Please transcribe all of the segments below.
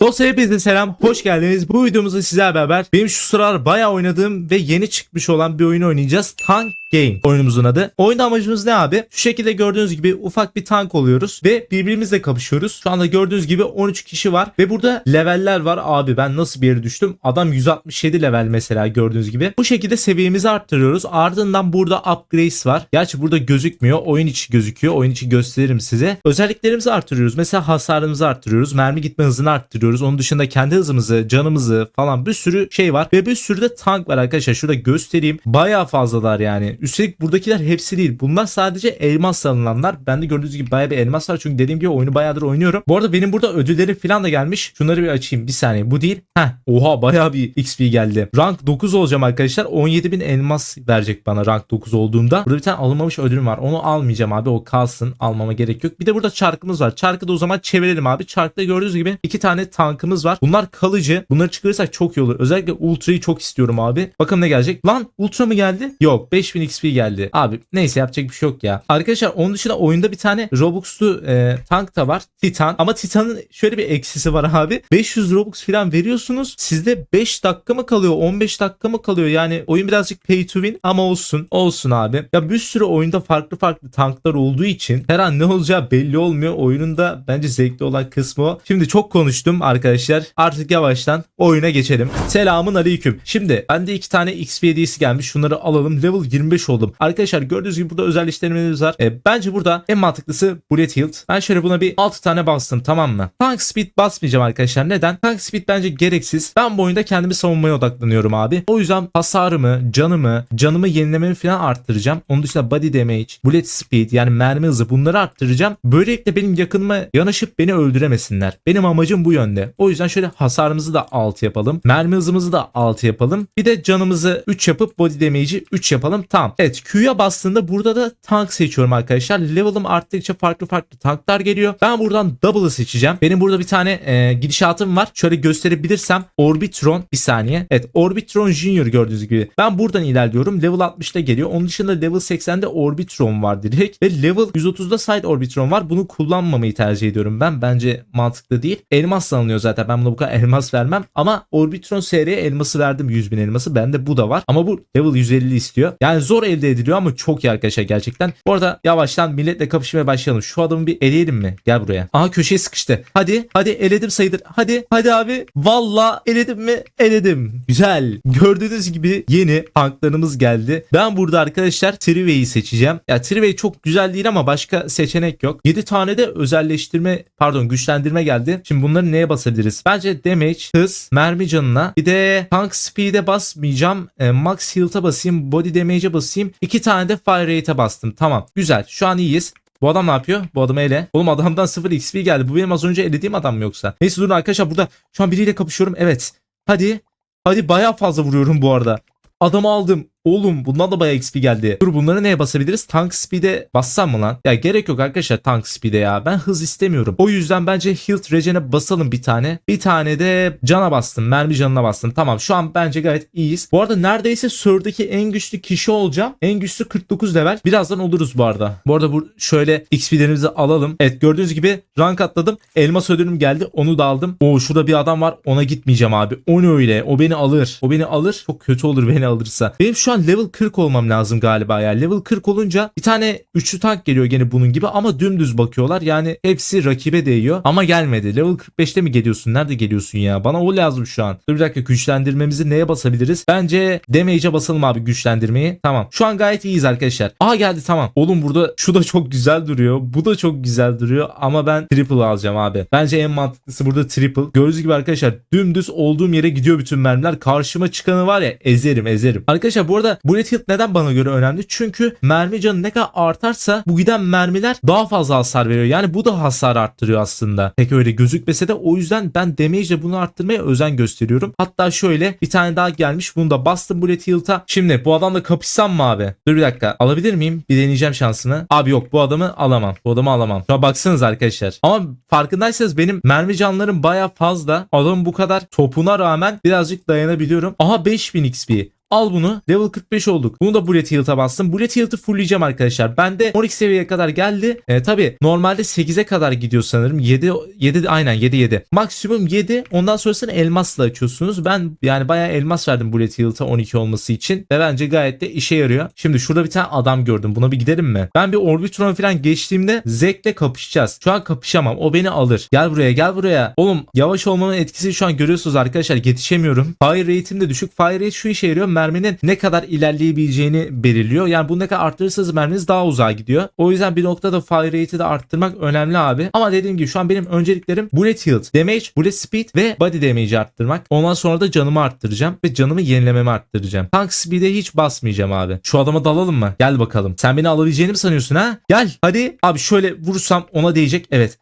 Dostlar hepinize selam, hoş geldiniz. Bu videomuzda sizlerle beraber benim şu sıralar bayağı oynadığım ve yeni çıkmış olan bir oyunu oynayacağız. Tank Game oyunumuzun adı. Oyunda amacımız ne abi? Şu şekilde gördüğünüz gibi ufak bir tank oluyoruz ve birbirimizle kapışıyoruz. Şu anda gördüğünüz gibi 13 kişi var ve burada leveller var. Abi ben nasıl bir yere düştüm? Adam 167 level mesela gördüğünüz gibi. Bu şekilde seviyemizi arttırıyoruz. Ardından burada upgrades var. Gerçi burada gözükmüyor. Oyun içi gözüküyor. Oyun içi gösteririm size. Özelliklerimizi arttırıyoruz. Mesela hasarımızı arttırıyoruz. Mermi gitme hızını arttırıyoruz. Onun dışında kendi hızımızı, canımızı falan bir sürü şey var. Ve bir sürü de tank var arkadaşlar. Şurada göstereyim. Bayağı fazlalar yani. Üstelik buradakiler hepsi değil. Bunlar sadece elmas alınanlar. Ben de gördüğünüz gibi bayağı bir elmas var. Çünkü dediğim gibi oyunu bayağıdır oynuyorum. Bu arada benim burada ödüllerim falan da gelmiş. Şunları bir açayım. Bir saniye. Bu değil. Heh. Oha bayağı bir XP geldi. Rank 9 olacağım arkadaşlar. 17.000 elmas verecek bana rank 9 olduğumda. Burada bir tane alınmamış ödülüm var. Onu almayacağım abi. O kalsın. Almama gerek yok. Bir de burada çarkımız var. Çarkı da o zaman çevirelim abi. Çarkta gördüğünüz gibi iki tane tankımız var. Bunlar kalıcı. Bunları çıkarırsak çok iyi olur. Özellikle Ultra'yı çok istiyorum abi. Bakın ne gelecek. Lan Ultra mı geldi? Yok. 5000 XP geldi. Abi neyse yapacak bir şey yok ya. Arkadaşlar onun dışında oyunda bir tane Robux'lu e, tank da var. Titan. Ama Titan'ın şöyle bir eksisi var abi. 500 Robux falan veriyorsunuz. Sizde 5 dakika mı kalıyor? 15 dakika mı kalıyor? Yani oyun birazcık pay to win ama olsun. Olsun abi. Ya bir sürü oyunda farklı farklı tanklar olduğu için her an ne olacağı belli olmuyor. Oyunun da bence zevkli olan kısmı o. Şimdi çok konuştum arkadaşlar. Artık yavaştan oyuna geçelim. Selamun aleyküm. Şimdi bende iki tane XP hediyesi gelmiş. Şunları alalım. Level 25 oldum. Arkadaşlar gördüğünüz gibi burada özel işlemlerimiz var. E, bence burada en mantıklısı Bullet Hilt. Ben şöyle buna bir 6 tane bastım tamam mı? Tank Speed basmayacağım arkadaşlar. Neden? Tank Speed bence gereksiz. Ben bu oyunda kendimi savunmaya odaklanıyorum abi. O yüzden hasarımı, canımı, canımı yenilememi falan arttıracağım. Onun dışında body damage, bullet speed yani mermi hızı bunları arttıracağım. Böylelikle benim yakınıma yanaşıp beni öldüremesinler. Benim amacım bu yönde. O yüzden şöyle hasarımızı da 6 yapalım. Mermi hızımızı da 6 yapalım. Bir de canımızı 3 yapıp body damage'i 3 yapalım. Tamam. Evet Q'ya bastığında burada da tank seçiyorum arkadaşlar. Level'ım arttıkça farklı farklı tanklar geliyor. Ben buradan double'ı seçeceğim. Benim burada bir tane e, gidişatım var. Şöyle gösterebilirsem Orbitron bir saniye. Evet Orbitron Junior gördüğünüz gibi. Ben buradan ilerliyorum. Level 60'ta geliyor. Onun dışında level 80'de Orbitron var direkt. Ve level 130'da Side Orbitron var. Bunu kullanmamayı tercih ediyorum ben. Bence mantıklı değil. Elmas alınıyor zaten. Ben buna bu kadar elmas vermem. Ama Orbitron seriye elması verdim. 100 bin elması. Bende bu da var. Ama bu level 150 istiyor. Yani zor elde ediliyor ama çok iyi arkadaşlar gerçekten. Bu arada yavaştan milletle kapışmaya başlayalım. Şu adamı bir eleyelim mi? Gel buraya. Aha köşeye sıkıştı. Hadi. Hadi eledim sayılır. Hadi. Hadi abi. Valla eledim mi? Eledim. Güzel. Gördüğünüz gibi yeni tanklarımız geldi. Ben burada arkadaşlar Triway'i seçeceğim. Ya Triway çok güzel değil ama başka seçenek yok. 7 tane de özelleştirme pardon güçlendirme geldi. Şimdi bunları neye basabiliriz? Bence damage, hız, mermi canına. Bir de tank speed'e basmayacağım. E, max health'a basayım. Body damage'e basayım. İki tane de fire rate'e bastım. Tamam. Güzel. Şu an iyiyiz. Bu adam ne yapıyor? Bu adamı ele. Oğlum adamdan 0 XP geldi. Bu benim az önce elediğim adam mı yoksa? Neyse durun arkadaşlar burada şu an biriyle kapışıyorum. Evet. Hadi. Hadi bayağı fazla vuruyorum bu arada. Adamı aldım. Oğlum bundan da bayağı XP geldi. Dur bunları neye basabiliriz? Tank speed'e bassam mı lan? Ya gerek yok arkadaşlar tank speed'e ya. Ben hız istemiyorum. O yüzden bence health regen'e basalım bir tane. Bir tane de cana bastım. Mermi canına bastım. Tamam şu an bence gayet iyiyiz. Bu arada neredeyse Sör'deki en güçlü kişi olacağım. En güçlü 49 level. Birazdan oluruz bu arada. Bu arada bu şöyle XP'lerimizi alalım. Evet gördüğünüz gibi rank atladım. Elmas ödülüm geldi. Onu da aldım. Oo şurada bir adam var. Ona gitmeyeceğim abi. O ne öyle? O beni alır. O beni alır. Çok kötü olur beni alırsa. Benim şu an level 40 olmam lazım galiba ya. Level 40 olunca bir tane üçlü tank geliyor gene bunun gibi ama dümdüz bakıyorlar. Yani hepsi rakibe değiyor ama gelmedi. Level 45'te mi geliyorsun? Nerede geliyorsun ya? Bana o lazım şu an. Dur bir dakika güçlendirmemizi neye basabiliriz? Bence damage'e basalım abi güçlendirmeyi. Tamam. Şu an gayet iyiyiz arkadaşlar. Aa geldi tamam. Oğlum burada şu da çok güzel duruyor. Bu da çok güzel duruyor ama ben triple alacağım abi. Bence en mantıklısı burada triple. Gördüğünüz gibi arkadaşlar dümdüz olduğum yere gidiyor bütün mermiler. Karşıma çıkanı var ya ezerim ezerim. Arkadaşlar bu arada Bullet Hill neden bana göre önemli? Çünkü mermi canı ne kadar artarsa bu giden mermiler daha fazla hasar veriyor. Yani bu da hasar arttırıyor aslında. Pek öyle gözükmese de o yüzden ben damage ile bunu arttırmaya özen gösteriyorum. Hatta şöyle bir tane daha gelmiş. Bunu da bastım Bullet Hill'ta. Şimdi bu adamla kapışsam mı abi? Dur bir dakika. Alabilir miyim? Bir deneyeceğim şansını. Abi yok bu adamı alamam. Bu adamı alamam. Şuna baksanız arkadaşlar. Ama farkındaysanız benim mermi canlarım baya fazla. Adamın bu kadar topuna rağmen birazcık dayanabiliyorum. Aha 5000 XP. Al bunu. Level 45 olduk. Bunu da Bullet Health'a bastım. Bullet Health'ı fullleyeceğim arkadaşlar. Bende 12 seviyeye kadar geldi. E, tabi normalde 8'e kadar gidiyor sanırım. 7 7 aynen 7 7. Maksimum 7. Ondan sonrasını elmasla açıyorsunuz. Ben yani bayağı elmas verdim Bullet Health'a 12 olması için. Ve bence gayet de işe yarıyor. Şimdi şurada bir tane adam gördüm. Buna bir gidelim mi? Ben bir Orbitron falan geçtiğimde Zek'le kapışacağız. Şu an kapışamam. O beni alır. Gel buraya gel buraya. Oğlum yavaş olmanın etkisi şu an görüyorsunuz arkadaşlar. Yetişemiyorum. Fire rate'im de düşük. Fire rate şu işe yarıyor. Merminin ne kadar ilerleyebileceğini belirliyor. Yani bu ne kadar arttırırsanız merminiz daha uzağa gidiyor. O yüzden bir noktada fire rate'i de arttırmak önemli abi. Ama dediğim gibi şu an benim önceliklerim bullet health, damage, bullet speed ve body damage'i arttırmak. Ondan sonra da canımı arttıracağım ve canımı yenilememi arttıracağım. Tank speed'e hiç basmayacağım abi. Şu adama dalalım mı? Gel bakalım. Sen beni alabileceğini mi sanıyorsun ha? Gel hadi. Abi şöyle vurursam ona değecek. Evet.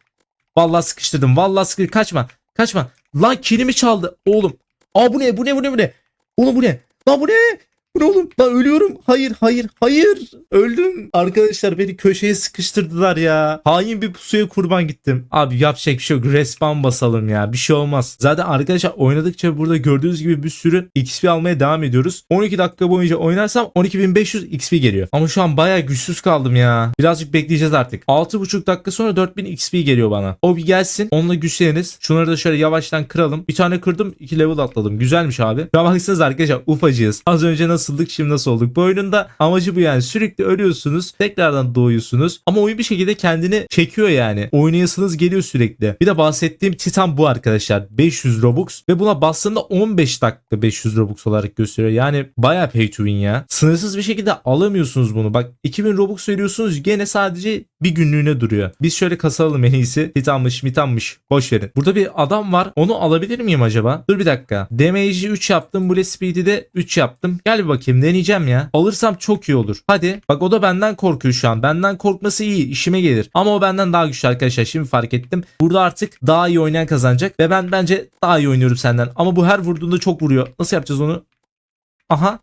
Vallahi sıkıştırdım. Vallahi sıkıştırdım. Kaçma. Kaçma. Lan kilimi çaldı. Oğlum. Aa bu ne? Bu ne? Bu ne? Bu ne? Oğlum bu ne? Lan bu ne? Bu oğlum? Lan ölüyorum. Hayır hayır hayır. Öldüm. Arkadaşlar beni köşeye sıkıştırdılar ya. Hain bir pusuya kurban gittim. Abi yapacak bir şey yok. Respawn basalım ya. Bir şey olmaz. Zaten arkadaşlar oynadıkça burada gördüğünüz gibi bir sürü XP almaya devam ediyoruz. 12 dakika boyunca oynarsam 12.500 XP geliyor. Ama şu an bayağı güçsüz kaldım ya. Birazcık bekleyeceğiz artık. 6.5 dakika sonra 4000 XP geliyor bana. O bir gelsin. Onunla güçleniriz. Şunları da şöyle yavaştan kıralım. Bir tane kırdım. 2 level atladım. Güzelmiş abi. Şu an arkadaşlar ufacığız. Az önce nasıldık şimdi nasıl olduk. Bu oyunun da amacı bu yani. Sürekli ölüyorsunuz. Tekrardan doğuyorsunuz. Ama oyun bir şekilde kendini çekiyor yani. Oynayasınız geliyor sürekli. Bir de bahsettiğim Titan bu arkadaşlar. 500 Robux ve buna bastığında 15 dakika 500 Robux olarak gösteriyor. Yani bayağı pay to win ya. Sınırsız bir şekilde alamıyorsunuz bunu. Bak 2000 Robux veriyorsunuz gene sadece bir günlüğüne duruyor. Biz şöyle kasalım en iyisi. Titanmış mitanmış. Boş verin. Burada bir adam var. Onu alabilir miyim acaba? Dur bir dakika. Damage'i 3 yaptım. Bullet Speed'i de 3 yaptım. Gel bir bakayım deneyeceğim ya. Alırsam çok iyi olur. Hadi. Bak o da benden korkuyor şu an. Benden korkması iyi. işime gelir. Ama o benden daha güçlü arkadaşlar. Şimdi fark ettim. Burada artık daha iyi oynayan kazanacak. Ve ben bence daha iyi oynuyorum senden. Ama bu her vurduğunda çok vuruyor. Nasıl yapacağız onu? Aha.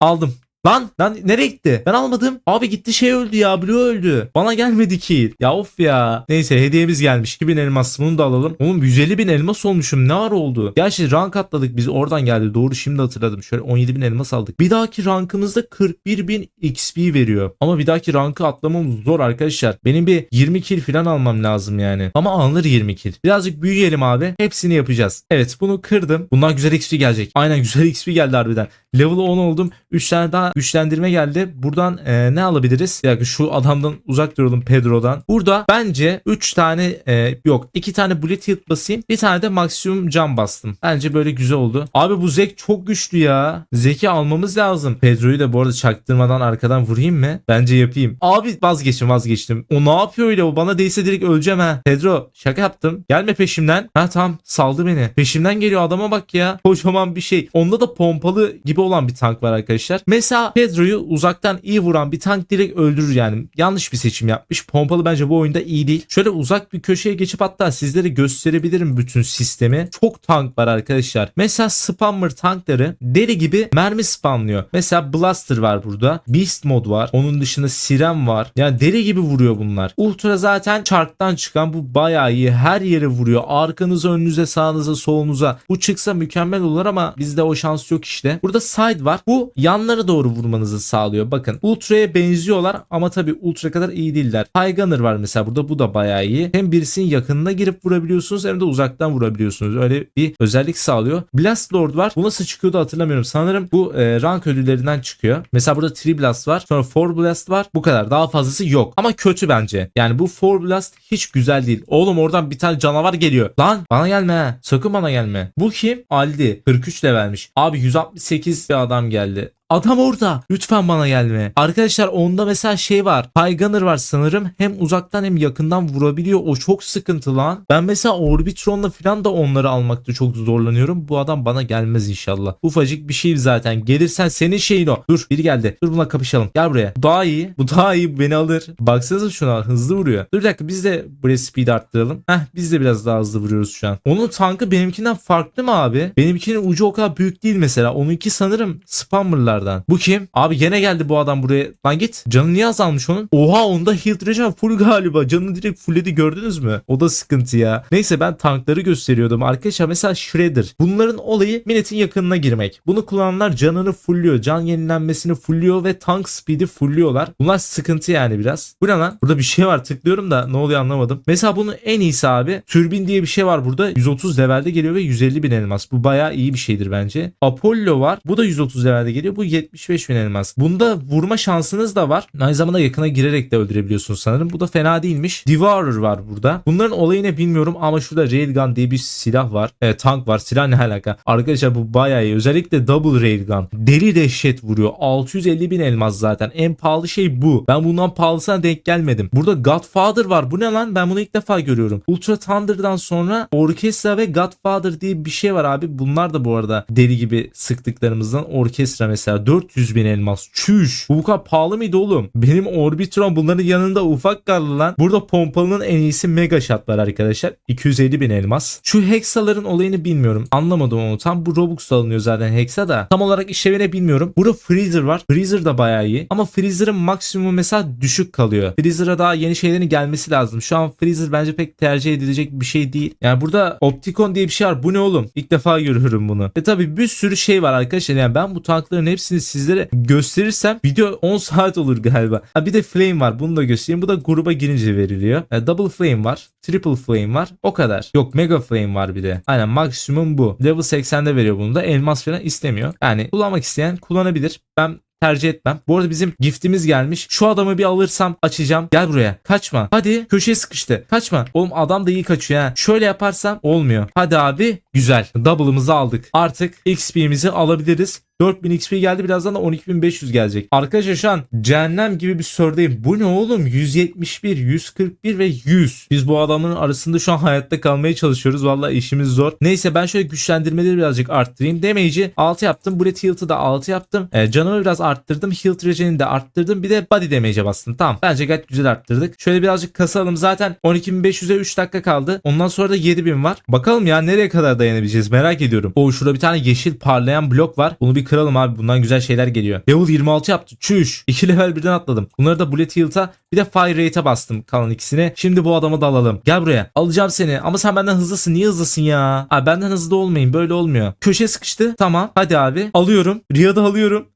Aldım. Lan lan nereye gitti? Ben almadım. Abi gitti şey öldü ya. Blue öldü. Bana gelmedi ki. Ya of ya. Neyse hediyemiz gelmiş. 2000 elmas bunu da alalım. Oğlum 150 bin elmas olmuşum. Ne ara oldu? Gerçi rank atladık biz. Oradan geldi. Doğru şimdi hatırladım. Şöyle 17 bin elmas aldık. Bir dahaki rankımızda 41 bin XP veriyor. Ama bir dahaki rankı atlamamız zor arkadaşlar. Benim bir 20 kill falan almam lazım yani. Ama alınır 20 kill. Birazcık büyüyelim abi. Hepsini yapacağız. Evet bunu kırdım. Bundan güzel XP gelecek. Aynen güzel XP geldi harbiden. Level 10 oldum. 3 tane daha güçlendirme geldi. Buradan e, ne alabiliriz? Bir şu adamdan uzak duralım Pedro'dan. Burada bence 3 tane e, yok 2 tane bullet hit basayım. Bir tane de maksimum cam bastım. Bence böyle güzel oldu. Abi bu Zek çok güçlü ya. Zek'i almamız lazım. Pedro'yu da bu arada çaktırmadan arkadan vurayım mı? Bence yapayım. Abi vazgeçtim vazgeçtim. O ne yapıyor öyle? O bana değse direkt öleceğim ha. Pedro şaka yaptım. Gelme peşimden. Ha tamam saldı beni. Peşimden geliyor adama bak ya. Kocaman bir şey. Onda da pompalı gibi olan bir tank var arkadaşlar. Mesela Pedro'yu uzaktan iyi vuran bir tank direkt öldürür yani. Yanlış bir seçim yapmış. Pompalı bence bu oyunda iyi değil. Şöyle uzak bir köşeye geçip hatta sizlere gösterebilirim bütün sistemi. Çok tank var arkadaşlar. Mesela spammer tankları deli gibi mermi spamlıyor. Mesela Blaster var burada. Beast mod var. Onun dışında Siren var. Yani deli gibi vuruyor bunlar. Ultra zaten çarktan çıkan bu bayağı iyi. Her yere vuruyor. Arkanıza, önünüze, sağınıza, solunuza. Bu çıksa mükemmel olur ama bizde o şans yok işte. Burada side var. Bu yanlara doğru vurmanızı sağlıyor. Bakın Ultra'ya benziyorlar ama tabii Ultra kadar iyi değiller. High Gunner var mesela burada. Bu da bayağı iyi. Hem birisinin yakınına girip vurabiliyorsunuz hem de uzaktan vurabiliyorsunuz. Öyle bir özellik sağlıyor. Blast Lord var. Bu nasıl çıkıyordu hatırlamıyorum. Sanırım bu e, rank ödüllerinden çıkıyor. Mesela burada 3 Blast var. Sonra 4 Blast var. Bu kadar. Daha fazlası yok. Ama kötü bence. Yani bu 4 Blast hiç güzel değil. Oğlum oradan bir tane canavar geliyor. Lan bana gelme ha. Sakın bana gelme. Bu kim? Aldi. 43 levelmiş. Abi 168 bir adam geldi. Adam orada. Lütfen bana gelme. Arkadaşlar onda mesela şey var. High Gunner var sanırım. Hem uzaktan hem yakından vurabiliyor. O çok sıkıntı lan. Ben mesela Orbitron'la falan da onları almakta çok zorlanıyorum. Bu adam bana gelmez inşallah. Ufacık bir şey zaten. Gelirsen senin şeyin o. Dur biri geldi. Dur buna kapışalım. Gel buraya. Bu daha iyi. Bu daha iyi. Beni alır. Baksanıza şuna. Hızlı vuruyor. Dur bir dakika biz de buraya speed arttıralım. Heh biz de biraz daha hızlı vuruyoruz şu an. Onun tankı benimkinden farklı mı abi? Benimkinin ucu o kadar büyük değil mesela. Onunki sanırım spammerlar tekrardan. Bu kim? Abi gene geldi bu adam buraya. Lan git. Canı niye azalmış onun? Oha onda healed regen full galiba. Canını direkt fullledi gördünüz mü? O da sıkıntı ya. Neyse ben tankları gösteriyordum. Arkadaşlar mesela Shredder. Bunların olayı Minet'in yakınına girmek. Bunu kullananlar canını fullüyor. Can yenilenmesini fullüyor ve tank speed'i fullüyorlar. Bunlar sıkıntı yani biraz. Bu ne lan? Burada bir şey var. Tıklıyorum da ne oluyor anlamadım. Mesela bunun en iyisi abi. Türbin diye bir şey var burada. 130 levelde geliyor ve 150 bin elmas. Bu bayağı iyi bir şeydir bence. Apollo var. Bu da 130 levelde geliyor. Bu 75 bin elmas. Bunda vurma şansınız da var. Aynı zamanda yakına girerek de öldürebiliyorsunuz sanırım. Bu da fena değilmiş. Devourer var burada. Bunların olayı ne bilmiyorum ama şurada Railgun diye bir silah var. E, tank var. Silah ne alaka? Arkadaşlar bu bayağı iyi. Özellikle Double Railgun. Deli dehşet vuruyor. 650 bin elmas zaten. En pahalı şey bu. Ben bundan pahalısına denk gelmedim. Burada Godfather var. Bu ne lan? Ben bunu ilk defa görüyorum. Ultra Thunder'dan sonra Orkestra ve Godfather diye bir şey var abi. Bunlar da bu arada deli gibi sıktıklarımızdan orkestra mesela 400 bin elmas. Çüş. Bu kadar pahalı mıydı oğlum? Benim Orbitron bunların yanında ufak kaldı lan. Burada pompalının en iyisi Mega Shot var arkadaşlar. 250 bin elmas. Şu Hexaların olayını bilmiyorum. Anlamadım onu. Tam bu Robux alınıyor zaten Hexa da. Tam olarak işlevini bilmiyorum. Burada Freezer var. Freezer da bayağı iyi. Ama Freezer'ın maksimum mesela düşük kalıyor. Freezer'a daha yeni şeylerin gelmesi lazım. Şu an Freezer bence pek tercih edilecek bir şey değil. Yani burada Opticon diye bir şey var. Bu ne oğlum? İlk defa görüyorum bunu. E tabi bir sürü şey var arkadaşlar. Yani ben bu tankların hepsini sizlere gösterirsem video 10 saat olur galiba. Ha bir de Flame var. Bunu da göstereyim. Bu da gruba girince veriliyor. E, double Flame var. Triple Flame var. O kadar. Yok Mega Flame var bir de. Aynen maksimum bu. Level 80'de veriyor bunu da. Elmas falan istemiyor. Yani kullanmak isteyen kullanabilir. Ben tercih etmem. Bu arada bizim giftimiz gelmiş. Şu adamı bir alırsam açacağım. Gel buraya. Kaçma. Hadi köşeye sıkıştı. Kaçma. Oğlum adam da iyi kaçıyor ha. Şöyle yaparsam olmuyor. Hadi abi. Güzel. Double'ımızı aldık. Artık XP'mizi alabiliriz. 4000 XP geldi birazdan da 12500 gelecek. Arkadaşlar şu an cehennem gibi bir sordayım. Bu ne oğlum? 171, 141 ve 100. Biz bu adamların arasında şu an hayatta kalmaya çalışıyoruz. Vallahi işimiz zor. Neyse ben şöyle güçlendirmeleri birazcık arttırayım. Damage'i 6 yaptım. Bullet Health'ı da 6 yaptım. E, canımı biraz arttırdım. Health Regen'i de arttırdım. Bir de Body Damage'e bastım. Tamam. Bence gayet güzel arttırdık. Şöyle birazcık kasalım. Zaten 12500'e 3 dakika kaldı. Ondan sonra da 7000 var. Bakalım ya nereye kadar dayanabileceğiz merak ediyorum. O şurada bir tane yeşil parlayan blok var. Bunu bir kıralım abi. Bundan güzel şeyler geliyor. Level 26 yaptı. Çüş. 2 level birden atladım. Bunları da Bullet Health'a bir de Fire Rate'e bastım kalan ikisini. Şimdi bu adamı da alalım. Gel buraya. Alacağım seni. Ama sen benden hızlısın. Niye hızlısın ya? Abi benden hızlı olmayın. Böyle olmuyor. Köşe sıkıştı. Tamam. Hadi abi. Alıyorum. Riyad'ı alıyorum.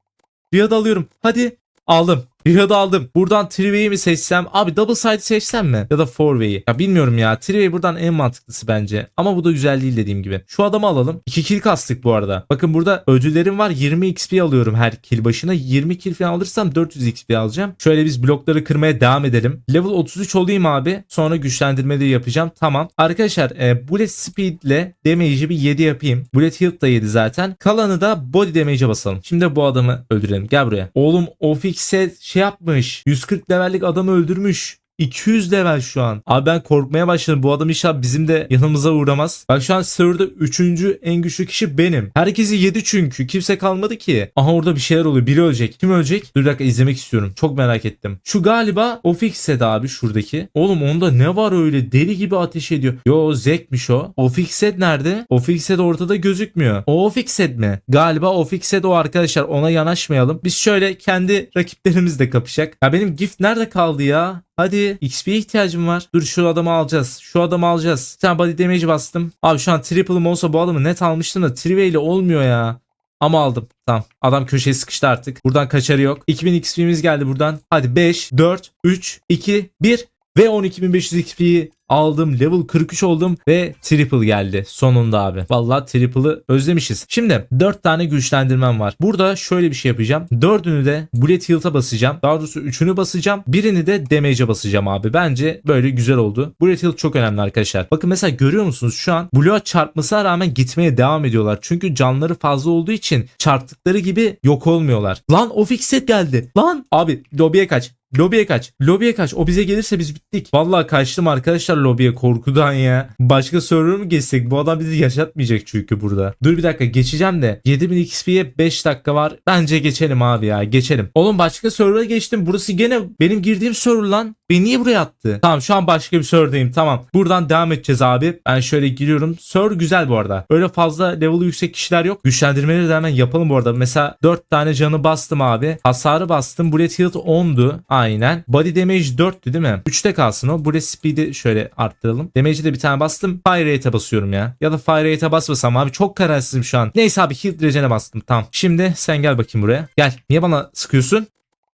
Riyad'ı alıyorum. Hadi. Aldım. Riyad'ı aldım. Buradan Triway'i mi seçsem? Abi double side seçsem mi? Ya da four way'i? Ya bilmiyorum ya. Triway buradan en mantıklısı bence. Ama bu da güzel değil dediğim gibi. Şu adamı alalım. 2 kill kastık bu arada. Bakın burada ödüllerim var. 20 XP alıyorum her kill başına. 20 kill falan alırsam 400 XP alacağım. Şöyle biz blokları kırmaya devam edelim. Level 33 olayım abi. Sonra güçlendirmeleri yapacağım. Tamam. Arkadaşlar e, bullet speed ile damage'i bir 7 yapayım. Bullet health da 7 zaten. Kalanı da body damage'e basalım. Şimdi bu adamı öldürelim. Gel buraya. Oğlum o fix'e şey yapmış. 140 levellik adamı öldürmüş. 200 level şu an. Abi ben korkmaya başladım. Bu adam inşallah bizim de yanımıza uğramaz. Bak şu an serverda 3. en güçlü kişi benim. Herkesi yedi çünkü. Kimse kalmadı ki. Aha orada bir şeyler oluyor. Biri ölecek. Kim ölecek? Dur bir dakika izlemek istiyorum. Çok merak ettim. Şu galiba o Fixed abi şuradaki. Oğlum onda ne var öyle? Deli gibi ateş ediyor. Yo Zek'miş o. O Fixed nerede? O Fixed ortada gözükmüyor. O Fixed mi? Galiba o Fixed o arkadaşlar. Ona yanaşmayalım. Biz şöyle kendi rakiplerimizle kapışacak. Ya benim gift nerede kaldı ya? Hadi XP'ye ihtiyacım var. Dur şu adamı alacağız. Şu adamı alacağız. Bir tane body damage bastım. Abi şu an triple'ım olsa bu adamı net almıştım da trive ile olmuyor ya. Ama aldım. Tamam. Adam köşeye sıkıştı artık. Buradan kaçarı yok. 2000 XP'miz geldi buradan. Hadi 5, 4, 3, 2, 1 ve 12500 XP'yi aldım. Level 43 oldum ve triple geldi sonunda abi. Vallahi triple'ı özlemişiz. Şimdi 4 tane güçlendirmem var. Burada şöyle bir şey yapacağım. 4'ünü de bullet health'a basacağım. Daha doğrusu 3'ünü basacağım. Birini de damage'e basacağım abi. Bence böyle güzel oldu. Bullet health çok önemli arkadaşlar. Bakın mesela görüyor musunuz şu an bloğa çarpmasına rağmen gitmeye devam ediyorlar. Çünkü canları fazla olduğu için çarptıkları gibi yok olmuyorlar. Lan o fixet geldi. Lan abi lobiye kaç. Lobiye kaç. Lobiye kaç. O bize gelirse biz bittik. Vallahi kaçtım arkadaşlar lobiye korkudan ya. Başka server mı geçsek? Bu adam bizi yaşatmayacak çünkü burada. Dur bir dakika geçeceğim de. 7000 XP'ye 5 dakika var. Bence geçelim abi ya. Geçelim. Oğlum başka server'a geçtim. Burası gene benim girdiğim server lan. Beni niye buraya attı? Tamam şu an başka bir serverdayım. Tamam. Buradan devam edeceğiz abi. Ben şöyle giriyorum. Server güzel bu arada. Öyle fazla level yüksek kişiler yok. Güçlendirmeleri de hemen yapalım bu arada. Mesela 4 tane canı bastım abi. Hasarı bastım. Bullet Health 10'du. Aynen. Body Damage 4'tü değil mi? 3'te kalsın o. Bullet Speed'i şöyle arttıralım. Damage'i de bir tane bastım. Fire Rate'e basıyorum ya. Ya da Fire Rate'e basmasam abi. Çok kararsızım şu an. Neyse abi Health Regen'e bastım. Tamam. Şimdi sen gel bakayım buraya. Gel. Niye bana sıkıyorsun?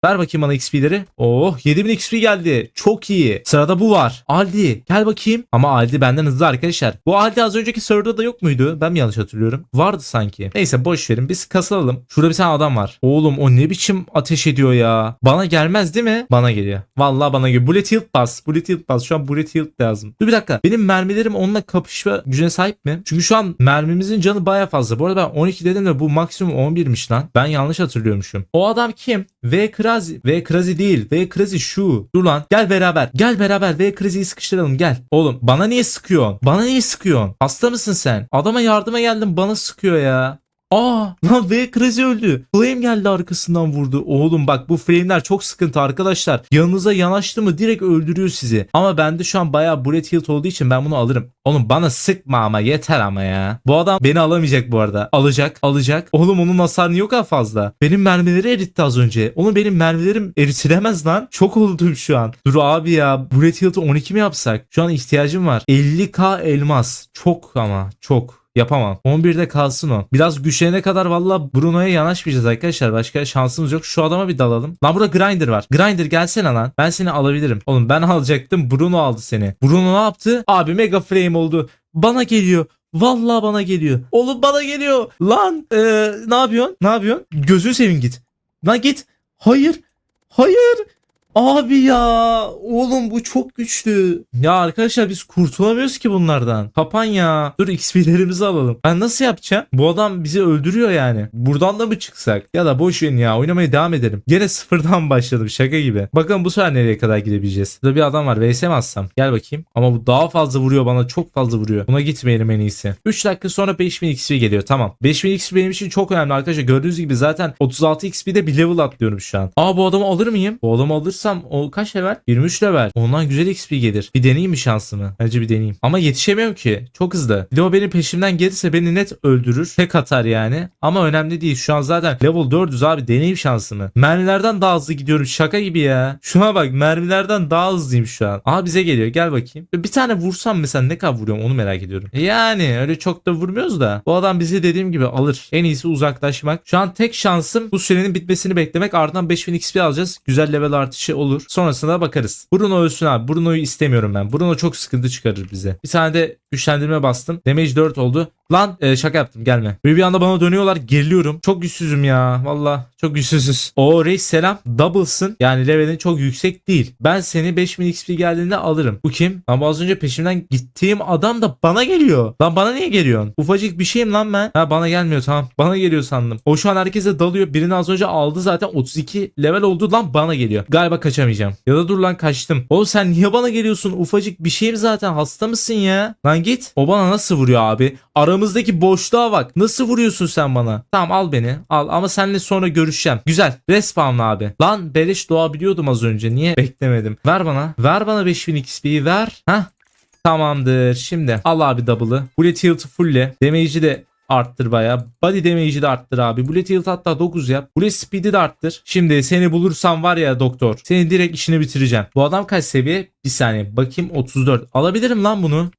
Ver bakayım bana XP'leri. Oh 7000 XP geldi. Çok iyi. Sırada bu var. Aldi. Gel bakayım. Ama Aldi benden hızlı arkadaşlar. Bu Aldi az önceki serverda da yok muydu? Ben mi yanlış hatırlıyorum? Vardı sanki. Neyse boş verin. Biz kasılalım. Şurada bir tane adam var. Oğlum o ne biçim ateş ediyor ya. Bana gelmez değil mi? Bana geliyor. Vallahi bana geliyor. Bullet Health bas. Bullet Health bas. Şu an Bullet Health lazım. Dur bir dakika. Benim mermilerim onunla kapışma gücüne sahip mi? Çünkü şu an mermimizin canı baya fazla. Bu arada ben 12 dedim de bu maksimum 11'miş lan. Ben yanlış hatırlıyormuşum. O adam kim? V Krazi. V Krazi değil. V Krazi şu. Dur lan. Gel beraber. Gel beraber V Krazi'yi sıkıştıralım. Gel. Oğlum bana niye sıkıyorsun? Bana niye sıkıyorsun? Hasta mısın sen? Adama yardıma geldim bana sıkıyor ya. Aa lan V Crazy öldü. Flame geldi arkasından vurdu. Oğlum bak bu flame'ler çok sıkıntı arkadaşlar. Yanınıza yanaştı mı direkt öldürüyor sizi. Ama bende şu an bayağı bullet health olduğu için ben bunu alırım. Oğlum bana sıkma ama yeter ama ya. Bu adam beni alamayacak bu arada. Alacak alacak. Oğlum onun hasarı yok ha fazla. Benim mermileri eritti az önce. Oğlum benim mermilerim eritilemez lan. Çok oldum şu an. Dur abi ya bullet health'ı 12 mi yapsak? Şu an ihtiyacım var. 50k elmas. Çok ama çok. Yapamam. 11'de kalsın o. Biraz güçlenene kadar valla Bruno'ya yanaşmayacağız arkadaşlar. Başka şansımız yok. Şu adama bir dalalım. Lan burada Grinder var. Grinder gelsene lan. Ben seni alabilirim. Oğlum ben alacaktım. Bruno aldı seni. Bruno ne yaptı? Abi mega frame oldu. Bana geliyor. Vallahi bana geliyor. Oğlum bana geliyor. Lan ee, ne yapıyorsun? Ne yapıyorsun? Gözünü seveyim git. Lan git. Hayır. Hayır. Abi ya oğlum bu çok güçlü. Ya arkadaşlar biz kurtulamıyoruz ki bunlardan. Kapan ya. Dur XP'lerimizi alalım. Ben nasıl yapacağım? Bu adam bizi öldürüyor yani. Buradan da mı çıksak? Ya da boş verin ya oynamaya devam edelim. Gene sıfırdan başladım şaka gibi. Bakalım bu sefer nereye kadar gidebileceğiz. Burada bir adam var. VS mi atsam? Gel bakayım. Ama bu daha fazla vuruyor bana. Çok fazla vuruyor. Buna gitmeyelim en iyisi. 3 dakika sonra 5000 XP geliyor. Tamam. 5000 XP benim için çok önemli arkadaşlar. Gördüğünüz gibi zaten 36 XP'de bir level atlıyorum şu an. Aa bu adamı alır mıyım? Bu adamı alırsam o kaç level? 23 level. Ondan güzel XP gelir. Bir deneyeyim mi şansımı? Bence bir deneyeyim. Ama yetişemiyorum ki. Çok hızlı. Bir de o benim peşimden gelirse beni net öldürür. Tek atar yani. Ama önemli değil. Şu an zaten level 400 abi. Deneyeyim şansımı. Mermilerden daha hızlı gidiyorum. Şaka gibi ya. Şuna bak mermilerden daha hızlıyım şu an. Aa bize geliyor. Gel bakayım. Bir tane vursam mesela ne kadar vuruyorum onu merak ediyorum. Yani öyle çok da vurmuyoruz da. Bu adam bizi dediğim gibi alır. En iyisi uzaklaşmak. Şu an tek şansım bu sürenin bitmesini beklemek. Ardından 5000 XP alacağız. Güzel level artışı olur. Sonrasında bakarız. Bruno ölsün abi. Bruno'yu istemiyorum ben. Bruno çok sıkıntı çıkarır bize. Bir tane de güçlendirme bastım. Damage 4 oldu. Lan e, şaka yaptım gelme. Böyle bir anda bana dönüyorlar geriliyorum. Çok güçsüzüm ya valla çok güçsüzüz. O reis selam double'sın. Yani levelin çok yüksek değil. Ben seni 5000 XP geldiğinde alırım. Bu kim? Lan bu az önce peşimden gittiğim adam da bana geliyor. Lan bana niye geliyorsun? Ufacık bir şeyim lan ben. Ha bana gelmiyor tamam. Bana geliyor sandım. O şu an herkese dalıyor. Birini az önce aldı zaten 32 level oldu lan bana geliyor. Galiba kaçamayacağım. Ya da dur lan kaçtım. Oğlum sen niye bana geliyorsun? Ufacık bir şeyim zaten. Hasta mısın ya? Lan git. O bana nasıl vuruyor abi? Aramızdaki boşluğa bak. Nasıl vuruyorsun sen bana? Tamam al beni. Al ama seninle sonra görüşeceğim. Güzel. Respawn abi. Lan beleş doğabiliyordum az önce. Niye beklemedim? Ver bana. Ver bana 5000 XP'yi ver. Hah. Tamamdır. Şimdi al abi double'ı. Bullet Health'ı fulle. Damage'i de arttır baya. Body damage'i de arttır abi. Bullet Health hatta 9 yap. Bullet Speed'i de arttır. Şimdi seni bulursam var ya doktor. Seni direkt işini bitireceğim. Bu adam kaç seviye? Bir saniye. Bakayım 34. Alabilirim lan bunu.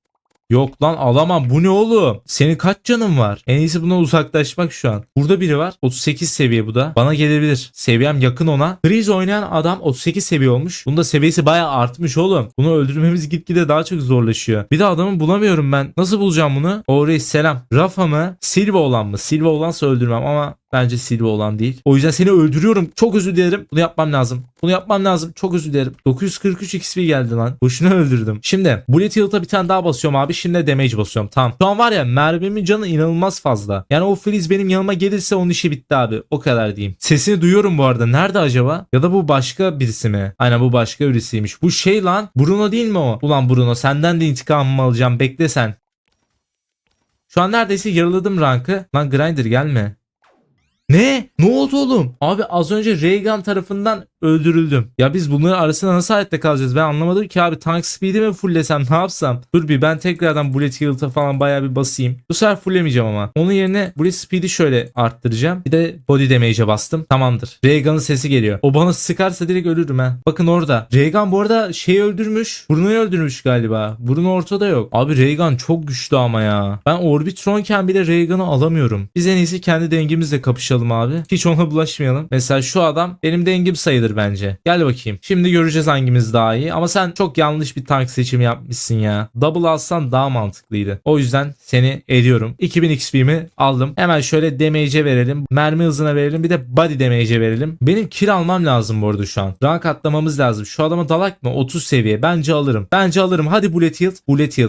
Yok lan alamam. Bu ne oğlum? Senin kaç canın var? En iyisi buna uzaklaşmak şu an. Burada biri var. 38 seviye bu da. Bana gelebilir. Seviyem yakın ona. Freeze oynayan adam 38 seviye olmuş. Bunda seviyesi bayağı artmış oğlum. Bunu öldürmemiz gitgide daha çok zorlaşıyor. Bir de adamı bulamıyorum ben. Nasıl bulacağım bunu? O reis selam. Rafa mı? Silva olan mı? Silva olansa öldürmem ama Bence Silva olan değil. O yüzden seni öldürüyorum. Çok özür dilerim. Bunu yapmam lazım. Bunu yapmam lazım. Çok özür dilerim. 943 XP geldi lan. Boşuna öldürdüm. Şimdi Bullet Hill'ta bir tane daha basıyorum abi. Şimdi damage basıyorum. Tamam. Şu an var ya mermimin canı inanılmaz fazla. Yani o Freeze benim yanıma gelirse onun işi bitti abi. O kadar diyeyim. Sesini duyuyorum bu arada. Nerede acaba? Ya da bu başka birisi mi? Aynen bu başka birisiymiş. Bu şey lan. Bruno değil mi o? Ulan Bruno senden de intikamımı alacağım. Bekle sen. Şu an neredeyse yarıladım rankı. Lan Grinder gelme. Ne? Ne oldu oğlum? Abi az önce Reagan tarafından öldürüldüm. Ya biz bunların arasında nasıl hayatta kalacağız? Ben anlamadım ki abi tank speed'i mi fulllesem ne yapsam? Dur bir ben tekrardan bullet hill'ta falan bayağı bir basayım. Bu sefer fulllemeyeceğim ama. Onun yerine bullet speed'i şöyle arttıracağım. Bir de body damage'e bastım. Tamamdır. Reagan'ın sesi geliyor. O bana sıkarsa direkt ölürüm ha. Bakın orada. Reagan bu arada şeyi öldürmüş. Bruno'yu öldürmüş galiba. Bruno ortada yok. Abi Reagan çok güçlü ama ya. Ben Orbitron'ken bile Reagan'ı alamıyorum. Biz en iyisi kendi dengimizle kapışalım abi. Hiç ona bulaşmayalım. Mesela şu adam benim dengim sayılır bence. Gel bakayım. Şimdi göreceğiz hangimiz daha iyi. Ama sen çok yanlış bir tank seçimi yapmışsın ya. Double alsan daha mantıklıydı. O yüzden seni ediyorum. 2000 XP'mi aldım. Hemen şöyle damage'e verelim. Mermi hızına verelim. Bir de body damage'e verelim. Benim kill almam lazım bu arada şu an. Rank atlamamız lazım. Şu adama dalak mı? 30 seviye. Bence alırım. Bence alırım. Hadi Bullet Hill. Bullet Hill.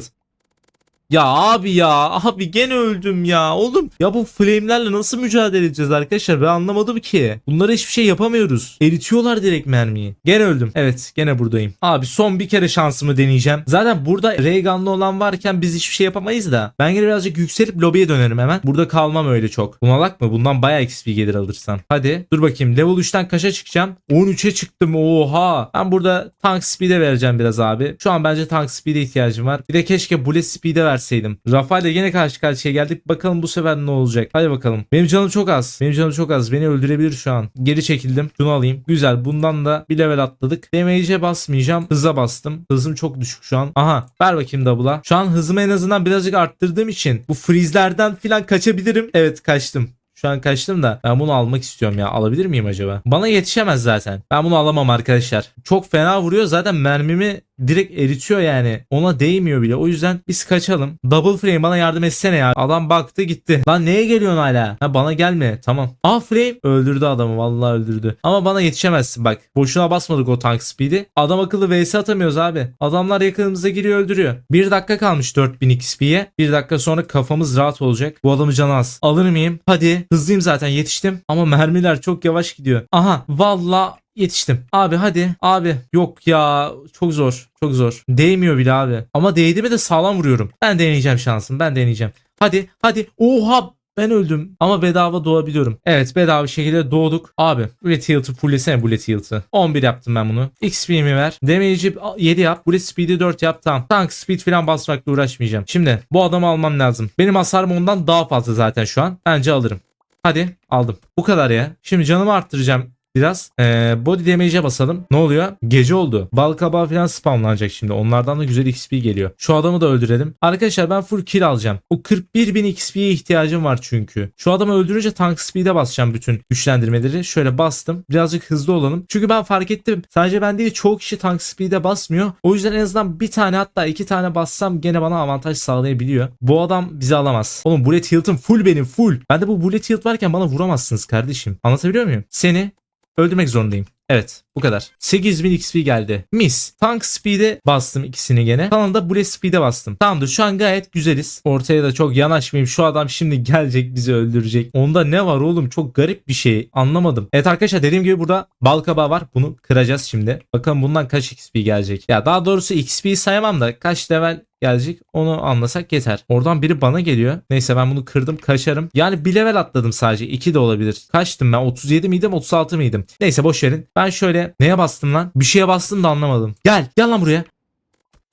Ya abi ya abi gene öldüm ya. Oğlum ya bu flame'lerle nasıl mücadele edeceğiz arkadaşlar? Ben anlamadım ki. Bunlara hiçbir şey yapamıyoruz. Eritiyorlar direkt mermiyi. Gene öldüm. Evet gene buradayım. Abi son bir kere şansımı deneyeceğim. Zaten burada Reagan'lı olan varken biz hiçbir şey yapamayız da. Ben gene birazcık yükselip lobiye dönerim hemen. Burada kalmam öyle çok. Bunalak mı? Bundan bayağı XP gelir alırsan hadi dur bakayım. Level 3'ten kaça çıkacağım? 13'e çıktım. Oha! Ben burada tank speed'e vereceğim biraz abi. Şu an bence tank speed'e ihtiyacım var. Bir de keşke bullet speed'e ver verseydim. Rafael ile yine karşı karşıya geldik. Bakalım bu sefer ne olacak. Hadi bakalım. Benim canım çok az. Benim canım çok az. Beni öldürebilir şu an. Geri çekildim. Şunu alayım. Güzel. Bundan da bir level atladık. Damage'e basmayacağım. Hıza bastım. Hızım çok düşük şu an. Aha. Ver bakayım double'a. Şu an hızımı en azından birazcık arttırdığım için bu freeze'lerden falan kaçabilirim. Evet kaçtım. Şu an kaçtım da ben bunu almak istiyorum ya. Alabilir miyim acaba? Bana yetişemez zaten. Ben bunu alamam arkadaşlar. Çok fena vuruyor. Zaten mermimi direkt eritiyor yani. Ona değmiyor bile. O yüzden biz kaçalım. Double frame bana yardım etsene ya. Adam baktı gitti. Lan neye geliyorsun hala? Ha bana gelme. Tamam. Ah frame öldürdü adamı. Vallahi öldürdü. Ama bana yetişemezsin bak. Boşuna basmadık o tank speed'i. Adam akıllı vs atamıyoruz abi. Adamlar yakınımıza giriyor öldürüyor. Bir dakika kalmış 4000 XP'ye. Bir dakika sonra kafamız rahat olacak. Bu adamı canı az. Alır mıyım? Hadi. Hızlıyım zaten yetiştim. Ama mermiler çok yavaş gidiyor. Aha. Valla yetiştim. Abi hadi. Abi yok ya çok zor. Çok zor. Değmiyor bile abi. Ama değdi mi de sağlam vuruyorum. Ben deneyeceğim şansım. Ben deneyeceğim. Hadi hadi. Oha ben öldüm ama bedava doğabiliyorum. Evet bedava şekilde doğduk. Abi Bullet Health'ı fulllesene Bullet Health'ı. 11 yaptım ben bunu. XP'mi ver. Damage'i 7 yap. Bullet Speed'i 4 yap tamam. Tank Speed falan basmakla uğraşmayacağım. Şimdi bu adamı almam lazım. Benim hasarım ondan daha fazla zaten şu an. Bence alırım. Hadi aldım. Bu kadar ya. Şimdi canımı arttıracağım biraz. Ee, body damage'e basalım. Ne oluyor? Gece oldu. Bal kabağı falan spawnlanacak şimdi. Onlardan da güzel XP geliyor. Şu adamı da öldürelim. Arkadaşlar ben full kill alacağım. O 41.000 XP'ye ihtiyacım var çünkü. Şu adamı öldürünce tank speed'e basacağım bütün güçlendirmeleri. Şöyle bastım. Birazcık hızlı olalım. Çünkü ben fark ettim. Sadece ben değil çoğu kişi tank speed'e basmıyor. O yüzden en azından bir tane hatta iki tane bassam gene bana avantaj sağlayabiliyor. Bu adam bizi alamaz. Oğlum bullet hill'ım full benim full. Ben de bu bullet hill varken bana vuramazsınız kardeşim. Anlatabiliyor muyum? Seni öldürmek zorundayım. Evet bu kadar. 8000 XP geldi. Mis. Tank speed'e bastım ikisini gene. Kalanı da bullet speed'e bastım. Tamamdır şu an gayet güzeliz. Ortaya da çok yanaşmayayım. Şu adam şimdi gelecek bizi öldürecek. Onda ne var oğlum? Çok garip bir şey. Anlamadım. Evet arkadaşlar dediğim gibi burada bal kabağı var. Bunu kıracağız şimdi. Bakalım bundan kaç XP gelecek. Ya daha doğrusu XP'yi sayamam da kaç level gelecek onu anlasak yeter. Oradan biri bana geliyor. Neyse ben bunu kırdım kaçarım. Yani bir level atladım sadece. 2 de olabilir. Kaçtım ben? 37 miydim 36 mıydım? Neyse boş verin. Ben şöyle neye bastım lan? Bir şeye bastım da anlamadım. Gel gel lan buraya.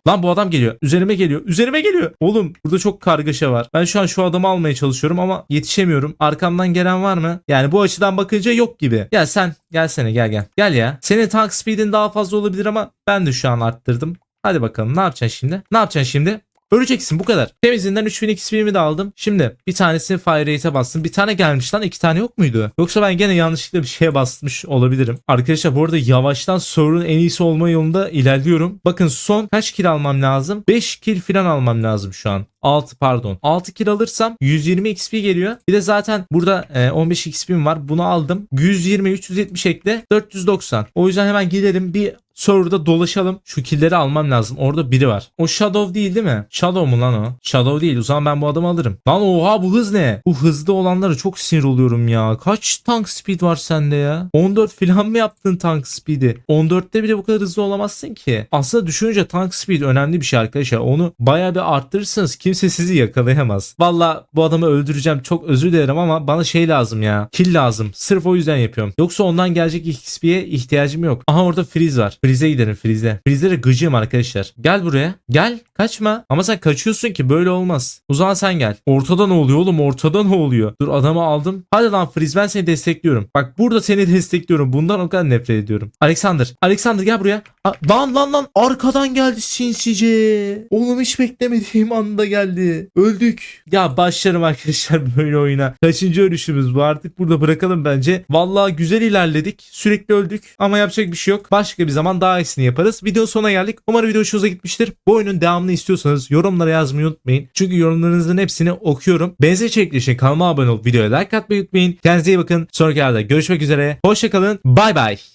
Lan bu adam geliyor. Üzerime geliyor. Üzerime geliyor. Oğlum burada çok kargaşa var. Ben şu an şu adamı almaya çalışıyorum ama yetişemiyorum. Arkamdan gelen var mı? Yani bu açıdan bakınca yok gibi. Gel sen. Gelsene gel gel. Gel ya. Senin tank speed'in daha fazla olabilir ama ben de şu an arttırdım. Hadi bakalım ne yapacaksın şimdi? Ne yapacaksın şimdi? Öleceksin bu kadar. Temizinden 3000 XP'mi de aldım. Şimdi bir tanesini fire rate'e bastım. Bir tane gelmiş lan iki tane yok muydu? Yoksa ben gene yanlışlıkla bir şeye basmış olabilirim. Arkadaşlar bu arada yavaştan sorunun en iyisi olma yolunda ilerliyorum. Bakın son kaç kill almam lazım? 5 kill falan almam lazım şu an. 6 pardon. 6 kill alırsam 120 XP geliyor. Bir de zaten burada e, 15 XP'm var. Bunu aldım. 120 370 ekle 490. O yüzden hemen gidelim bir serverda dolaşalım. Şu killleri almam lazım. Orada biri var. O Shadow değil değil mi? Shadow mu lan o? Shadow değil. O zaman ben bu adamı alırım. Lan oha bu hız ne? Bu hızlı olanlara çok sinir oluyorum ya. Kaç tank speed var sende ya? 14 falan mı yaptın tank speed'i? 14'te bile bu kadar hızlı olamazsın ki. Aslında düşününce tank speed önemli bir şey arkadaşlar. Onu bayağı bir arttırırsanız kimse sizi yakalayamaz. Valla bu adamı öldüreceğim. Çok özür dilerim ama bana şey lazım ya. Kill lazım. Sırf o yüzden yapıyorum. Yoksa ondan gelecek XP'ye ihtiyacım yok. Aha orada freeze var. Freeze'e gidelim freeze'e. Freeze'lere gıcığım arkadaşlar. Gel buraya. Gel. Kaçma. Ama sen kaçıyorsun ki böyle olmaz. O zaman sen gel. Ortada ne oluyor oğlum? Ortada ne oluyor? Dur adamı aldım. Hadi lan freeze ben seni destekliyorum. Bak burada seni destekliyorum. Bundan o kadar nefret ediyorum. Alexander. Alexander gel buraya. Aa, lan lan lan. Arkadan geldi sinsice. Oğlum hiç beklemediğim anda geldi. Öldük. Ya başlarım arkadaşlar böyle oyuna. Kaçıncı ölüşümüz bu artık burada bırakalım bence. Vallahi güzel ilerledik. Sürekli öldük ama yapacak bir şey yok. Başka bir zaman daha iyisini yaparız. Video sonuna geldik. Umarım video hoşunuza gitmiştir. Bu oyunun devamını istiyorsanız yorumlara yazmayı unutmayın. Çünkü yorumlarınızın hepsini okuyorum. Benzer içerikli için kanalıma abone olup videoya like atmayı unutmayın. Kendinize iyi bakın. Sonraki yerde görüşmek üzere. Hoşçakalın. Bay bay.